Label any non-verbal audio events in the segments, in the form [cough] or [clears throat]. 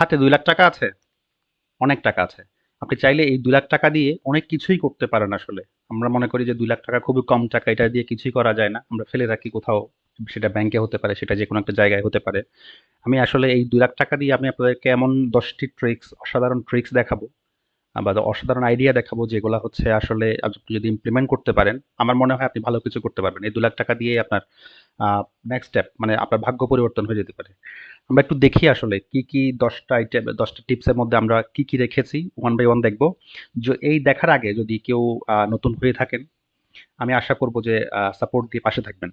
হাতে দুই লাখ টাকা আছে? অনেক টাকা আছে। আপনি চাইলে এই দুই লাখ টাকা দিয়ে অনেক কিছুই করতে পারেন আসলে। আমরা মনে করি যে দুই লাখ টাকা খুবই কম টাকা, এটা দিয়ে কিছুই করা যায় না। আমরা ফেলে রাখি কোথাও, সেটা ব্যাংকে হতে পারে, সেটা যে কোনো একটা জায়গায় হতে পারে। আমি আসলে এই দুই লাখ টাকা দিয়ে আমি আপনাদেরকে এমন দশটি ট্রিক্স অসাধারণ ট্রিক্স দেখাবো। বা অসাধারণ আইডিয়া দেখাবো যেগুলো হচ্ছে আসলে আপনি যদি ইমপ্লিমেন্ট করতে পারেন, আমার মনে হয় আপনি ভালো কিছু করতে পারবেন। এই দু লাখ টাকা দিয়ে আপনার নেক্সট স্টেপ মানে আপনার ভাগ্য পরিবর্তন হয়ে যেতে পারে। আমরা একটু দেখি আসলে কি কি দশটা আইটেম দশটা টিপসের মধ্যে আমরা কি কি রেখেছি ওয়ান বাই ওয়ান দেখব। এই দেখার আগে যদি কেউ নতুন হয়ে থাকেন, আমি আশা করব যে সাপোর্ট দিয়ে পাশে থাকবেন।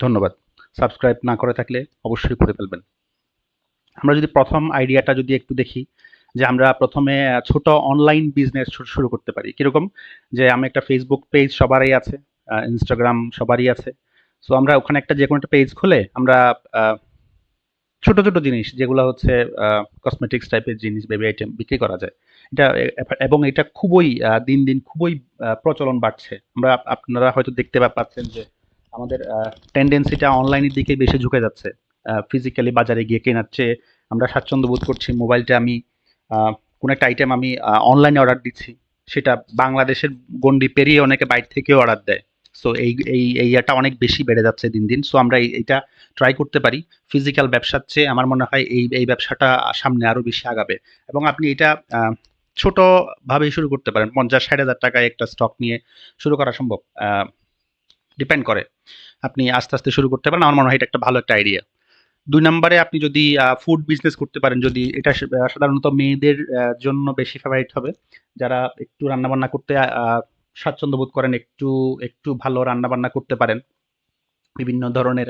ধন্যবাদ। সাবস্ক্রাইব না করে থাকলে অবশ্যই করে ফেলবেন। আমরা যদি প্রথম আইডিয়াটা যদি একটু দেখি যে আমরা প্রথমে ছোট অনলাইন বিজনেস শুরু করতে পারি। কীরকম? যে আমি একটা ফেসবুক পেজ সবারই আছে ইনস্টাগ্রাম সবারই আছে। সো আমরা ওখানে একটা যে কোনো একটা পেজ খুলে আমরা ছোট ছোট জিনিস যেগুলো হচ্ছে কসমেটিক্স টাইপের জিনিস বেবি আইটেম বিক্রি করা যায়। এটা এবং এটা খুবই দিন দিন খুবই প্রচলন বাড়ছে। আমরা আপনারা হয়তো দেখতে পাচ্ছেন যে আমাদের টেন্ডেন্সিটা অনলাইনের দিকে বেশি ঝুঁকে যাচ্ছে। ফিজিক্যালি বাজারে গিয়ে কেনার চেয়ে আমরা স্বাচ্ছন্দ্য বোধ করছি মোবাইলটা আমি কোনো একটা আইটেম আমি অনলাইনে অর্ডার দিচ্ছি, সেটা বাংলাদেশের গন্ডি পেরিয়ে অনেকে বাইরে থেকেও অর্ডার দেয়। সো এই এই এই ইয়েটা অনেক বেশি বেড়ে যাচ্ছে দিন দিন। সো আমরা এইটা ট্রাই করতে পারি। ফিজিক্যাল ব্যবসার চেয়ে আমার মনে হয় এই এই ব্যবসাটা সামনে আরও বেশি আগাবে। এবং আপনি এটা ছোটোভাবেই শুরু করতে পারেন। পঞ্চাশ, ষাট হাজার টাকায় একটা স্টক নিয়ে শুরু করা সম্ভব। ডিপেন্ড করে। আপনি আস্তে আস্তে শুরু করতে পারেন। আমার মনে হয় এটা একটা ভালো একটা আইডিয়া দুই নম্বরে আপনি যদি ফুড বিজনেস করতে পারেন, যদি এটা সাধারণত মেয়েদের জন্য বেশি ফেভারিট হবে। যারা একটু রান্নাবান্না করতে স্বাচ্ছন্দ্য বোধ করেন, একটু একটু ভালো রান্নাবান্না করতে পারেন। বিভিন্ন ধরনের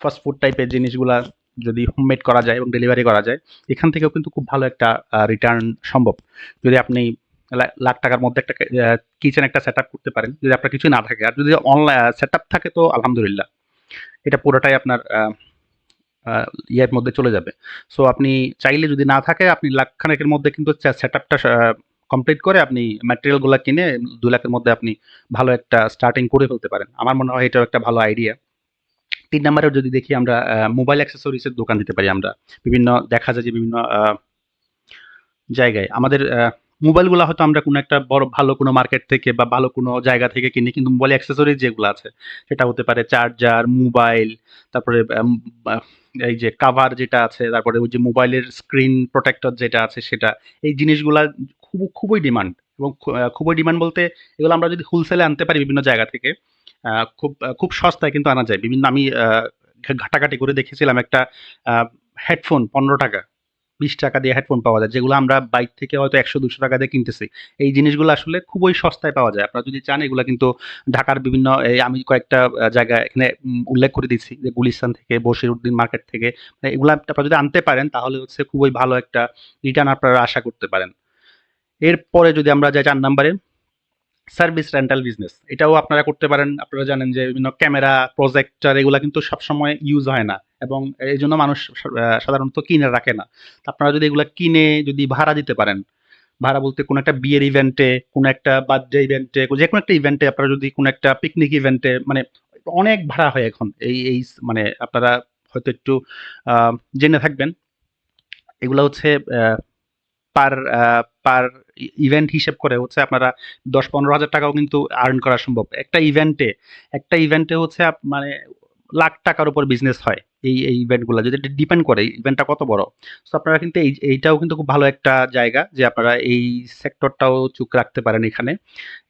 ফাস্ট ফুড টাইপের জিনিসগুলা যদি হোমমেড করা যায় এবং ডেলিভারি করা যায়, এখান থেকেও কিন্তু খুব ভালো একটা রিটার্ন সম্ভব। যদি আপনি লাখ টাকার মধ্যে একটা কিচেন একটা সেট করতে পারেন, যদি আপনার কিছু না থাকে। আর যদি অনলাইন সেট থাকে তো আলহামদুলিল্লাহ। এটা পুরোটাই আপনার ইয়ের মধ্যে চলে যাবে। সো আপনি চাইলে যদি না থাকে, আপনি লাখ খানেকের মধ্যে কিন্তু সেট আপটা কমপ্লিট করে আপনি ম্যাটেরিয়ালগুলো কিনে দু লাখের মধ্যে আপনি ভালো একটা স্টার্টিং করে ফেলতে পারেন। আমার মনে হয় এটাও একটা ভালো আইডিয়া তিন নম্বরে যদি দেখি আমরা মোবাইল অ্যাক্সেসরিজের দোকান দিতে পারি আমরা। বিভিন্ন, দেখা যায় যে বিভিন্ন জায়গায়। আমাদের মোবাইলগুলো হয়তো আমরা কোনো একটা বড়, ভালো কোনো মার্কেট থেকে বা ভালো কোনো জায়গা থেকে কিনি, কিন্তু মোবাইল অ্যাক্সেসরিজ যেগুলো আছে, সেটা হতে পারে চার্জার মোবাইল তারপরে এই যে কাভার যেটা আছে, তারপরে ওই যে মোবাইলের স্ক্রিন প্রোটেক্টর যেটা আছে সেটা, এই জিনিসগুলা খুব, খুবই ডিমান্ড এবং খুবই ডিমান্ড বলতে এগুলো আমরা যদি হোলসেলে আনতে পারি বিভিন্ন জায়গা থেকে খুব খুব সস্তায় কিন্তু আনা যায়। বিভিন্ন আমি ঘাটাঘাটি করে দেখেছিলাম একটা হেডফোন পনেরো টাকা। বিশ টাকা দিয়ে হেডফোন পাওয়া যায়, যেগুলো আমরা বাইক থেকে হয়তো একশো, দুশো টাকা দিয়ে কিনতেছি। এই জিনিসগুলো আসলে খুবই সস্তায় পাওয়া যায়। আপনারা যদি চান, এগুলো কিন্তু ঢাকার বিভিন্ন আমি কয়েকটা জায়গা এখানে উল্লেখ করে দিচ্ছি যে গুলিস্তান থেকে বসিরউদ্দিন মার্কেট থেকে। মানে এগুলো আপনারা যদি আনতে পারেন, তাহলে হচ্ছে খুবই ভালো একটা রিটার্ন আপনারা আশা করতে পারেন। এরপরে যদি আমরা যাই চার নাম্বারে সার্ভিস রেন্টাল বিজনেস। এটাও আপনারা করতে পারেন। আপনারা জানেন যে বিভিন্ন ক্যামেরা, প্রজেক্টর এগুলো কিন্তু সবসময় ইউজ হয় না এবং এই জন্য মানুষ সাধারণত কিনে রাখে না। আপনারা যদি এগুলো কিনে যদি ভাড়া দিতে পারেন, ভাড়া বলতে কোনো একটা বিয়ের ইভেন্টে কোনো একটা বার্থডে ইভেন্টে যে কোনো একটা ইভেন্টে আপনারা যদি কোনো একটা পিকনিক ইভেন্টে মানে অনেক ভাড়া হয় এখন। এই এই মানে আপনারা হয়তো একটু জেনে থাকবেন। এগুলো হচ্ছে পার পার ইভেন্ট হিসেব করে হচ্ছে আপনারা দশ পনেরো হাজার টাকাও কিন্তু আর্ন করা সম্ভব। একটা ইভেন্টে একটা ইভেন্টে হচ্ছে মানে লাখ টাকার উপর বিজনেস হয় এই এই ইভেন্টগুলো যদি ডিপেন্ড করে ইভেন্টটা কত বড়? তো আপনারা কিন্তু এই, এইটাও কিন্তু খুব ভালো একটা জায়গা যে আপনারা এই সেক্টরটাও চুক রাখতে পারেন এখানে।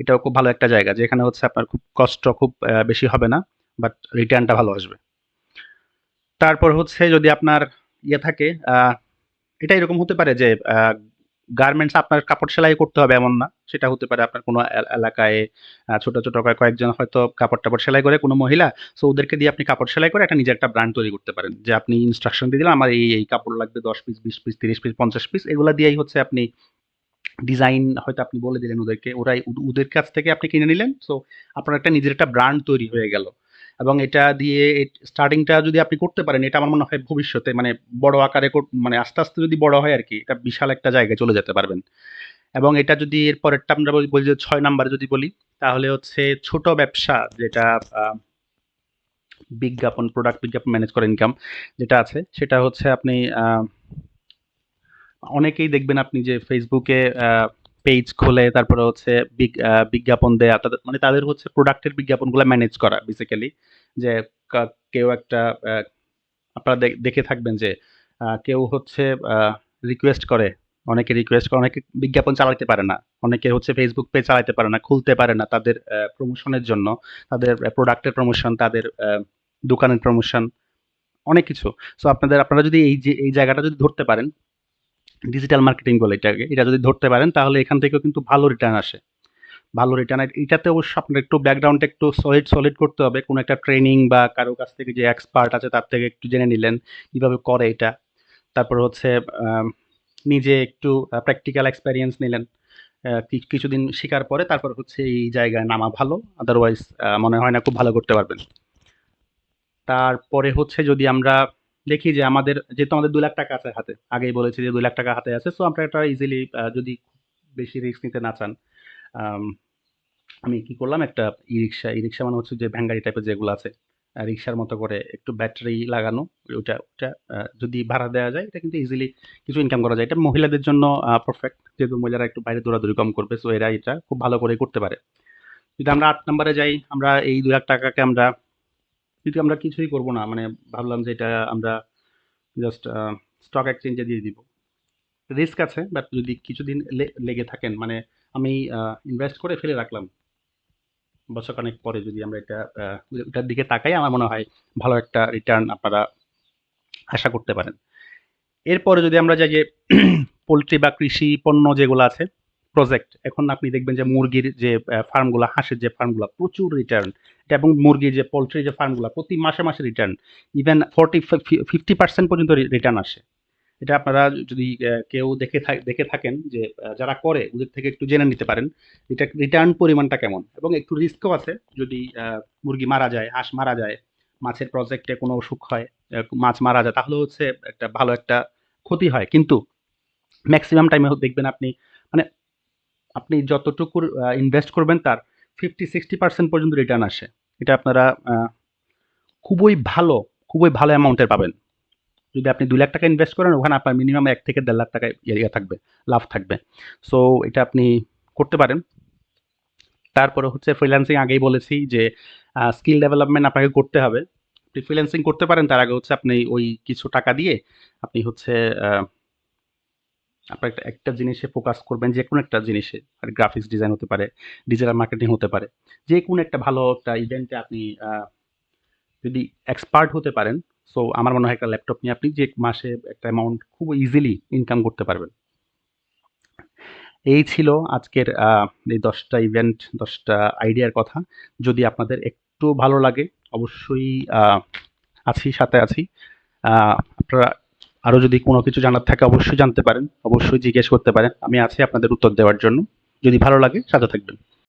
এটাও খুব ভালো একটা জায়গা যেখানে হচ্ছে আপনার খুব কষ্ট খুব বেশি হবে না বাট রিটার্নটা ভালো আসবে। তারপর হচ্ছে যদি আপনার ইয়ে থাকে এটা এরকম হতে পারে যে গার্মেন্টস আপনার কাপড় সেলাই করতে হবে এমন না। সেটা হতে পারে আপনার কোনো এলাকায় ছোট ছোট কয়েকজন হয়তো কাপড় টাপড় সেলাই করে কোনো মহিলা সো ওদেরকে দিয়ে আপনি কাপড় সেলাই করে একটা নিজের একটা ব্র্যান্ড তৈরি করতে পারেন। যে আপনি ইনস্ট্রাকশন দিয়ে দিলেন, আমার এই এই কাপড় লাগবে দশ পিস বিশ পিস তিরিশ পিস পঞ্চাশ পিস এগুলো দিয়েই হচ্ছে আপনি ডিজাইন হয়তো আপনি বলে দিলেন ওদেরকে। ওরাই ওদ- ওদের কাছ থেকে আপনি কিনে নিলেন সো আপনার একটা নিজের একটা ব্র্যান্ড তৈরি হয়ে গেল। এবং এটা দিয়ে স্টার্টিংটা যদি আপনি করতে পারেন, এটা আমার মনে হয় ভবিষ্যতে মানে বড় আকারে কর- মানে আস্তে আস্তে যদি বড় হয় আর কি এটা বিশাল একটা জায়গায় চলে যেতে পারবেন। এবং এটা যদি এর পরেরটা আমরা বলি যে ছয় নাম্বার যদি বলি, তাহলে হচ্ছে ছোট ব্যবসা যেটা বিজ্ঞাপন প্রোডাক্ট বিজ্ঞাপন ম্যানেজ করে ইনকাম যেটা আছে, সেটা হচ্ছে আপনি অনেকেই দেখবেন আপনি যে ফেসবুকে পেজ খুলে, তারপরে হচ্ছে বিজ্ঞাপন দেয়া, তাদের মানে তাদের হচ্ছে প্রোডাক্টের বিজ্ঞাপনগুলো ম্যানেজ করা বেসিক্যালি যে কেউ একটা আপনারা দেখে থাকবেন যে কেউ হচ্ছে রিকোয়েস্ট করে, অনেকে রিকোয়েস্ট করে, অনেকে বিজ্ঞাপন চালাতে পারে না, অনেকে হচ্ছে ফেসবুক পেজ চালাতে পারে না, খুলতে পারে না তাদের প্রমোশনের জন্য, তাদের প্রোডাক্টের প্রমোশন তাদের দোকানের প্রমোশন অনেক কিছু। সো আপনাদের, আপনারা যদি এই যে, এই জায়গাটা যদি ধরতে পারেন ডিজিটাল মার্কেটিং বলে এটাকে, এটা যদি ধরতে পারেন তাহলে এখান থেকেও কিন্তু ভালো রিটার্ন আসে। ভালো রিটার্ন এটাতে অবশ্য আপনার একটু ব্যাকগ্রাউন্ড একটু সলিড সলিড করতে হবে। কোনো একটা ট্রেনিং বা কারও কাছ থেকে যে এক্সপার্ট আছে তার থেকে একটু জেনে নিলেন কীভাবে করে এটা। তারপর হচ্ছে নিজে একটু প্র্যাকটিক্যাল এক্সপেরিয়েন্স নিলেন। কিছুদিন শেখার পরে তারপর হচ্ছে এই জায়গায় নামা ভালো। আদারওয়াইজ মনে হয় না খুব ভালো করতে পারবেন। তারপরে হচ্ছে যদি আমরা দেখি যে আমাদের, যেহেতু আমাদের দু লাখ টাকা আছে হাতে, আগেই বলেছি যে দু লাখ টাকা হাতে আছে সো আমরা একটা ইজিলি যদি বেশি রিস্ক নিতে না চান, আমি কি করলাম একটা ই রিক্সা ই রিক্সা মানে হচ্ছে যে ভ্যাঙ্গারি টাইপের যেগুলো আছে রিক্সার মতো করে একটু ব্যাটারি লাগানো ওটা ওটা যদি ভাড়া দেওয়া যায়, এটা কিন্তু ইজিলি কিছু ইনকাম করা যায়। এটা মহিলাদের জন্য পারফেক্ট যেহেতু মহিলারা একটু বাইরে দৌড়াদৌড়ি কম করবে সো এরা এটা খুব ভালো করে করতে পারে। যদি আমরা আট নম্বরে যাই, আমরা এই দু লাখ টাকাকে আমরা যদি আমরা কিছুই করব না। মানে ভাবলাম যে এটা আমরা জাস্ট স্টক এক্সচেঞ্জে দিয়ে দিব। রিস্ক আছে বাট যদি কিছুদিন লেগে থাকেন মানে আমি ইনভেস্ট করে ফেলে রাখলাম। বছরখানেক পরে যদি আমরা এটা ওটার দিকে তাকাই, আমার মনে হয় ভালো একটা রিটার্ন আপনারা আশা করতে পারেন। এরপরে যদি আমরা যাই যে [clears throat] পোলট্রি বা কৃষি পণ্য যেগুলো আছে প্রজেক্ট এখন আপনি দেখবেন যে মুরগির যে ফার্মগুলো, হাঁসের যে ফার্মগুলো, প্রচুর রিটার্ন এবং মুরগির যে পোলট্রি যে ফার্মগুলো, প্রতি মাসে মাসে return even forty fifty percent পর্যন্ত রিটার্ন আসে। এটা আপনারা যদি কেউ দেখে দেখে থাকেন যে যারা করে, ওদের থেকে একটু জেনে নিতে পারেন, এটা রিটার্ন পরিমাণটা কেমন। এবং একটু রিস্কও আছে, যদি মুরগি মারা যায়, হাঁস মারা যায়, মাছের প্রজেক্টে কোনো অসুখ হয় মাছ মারা যায় তাহলে হচ্ছে একটা ভালো একটা ক্ষতি হয়। কিন্তু ম্যাক্সিমাম টাইমে দেখবেন আপনি আপনি যতটুকু ইনভেস্ট করবেন তার ফিফটি সিক্সটি পার্সেন্ট পর্যন্ত রিটার্ন আসে। এটা আপনারা খুবই ভালো খুবই ভালো অ্যামাউন্টের পাবেন। যদি আপনি দুই লাখ টাকা ইনভেস্ট করেন, ওখানে আপনার মিনিমাম এক থেকে দেড় লাখ টাকা ইয়ে থাকবে, লাভ থাকবে। সো এটা আপনি করতে পারেন। তারপরে হচ্ছে ফ্রিল্যান্সিং আগেই বলেছি যে স্কিল ডেভেলপমেন্ট আপনাকে করতে হবে। আপনি ফ্রিল্যান্সিং করতে পারেন, তার আগে হচ্ছে আপনি ওই কিছু টাকা দিয়ে আপনি হচ্ছে আপনার একটা একটা জিনিসে ফোকাস করবেন, যে কোনো একটা জিনিসে আর গ্রাফিক্স ডিজাইন হতে পারে ডিজিটাল মার্কেটিং হতে পারে, যে কোনো একটা ভালো একটা ইভেন্টে আপনি যদি এক্সপার্ট হতে পারেন সো আমার মনে হয় একটা ল্যাপটপ নিয়ে আপনি যে মাসে একটা অ্যামাউন্ট খুব ইজিলি ইনকাম করতে পারবেন। এই ছিল আজকের এই দশটা ইভেন্ট দশটা আইডিয়ার কথা। যদি আপনাদের একটু ভালো লাগে, অবশ্যই আছি, সাথে আছি। আপনারা আরও যদি কোনো কিছু জানার থাকে অবশ্যই জানতে পারেন, অবশ্যই জিজ্ঞেস করতে পারেন। আমি আছি আপনাদের উত্তর দেওয়ার জন্য। যদি ভালো লাগে, সাথে থাকবেন।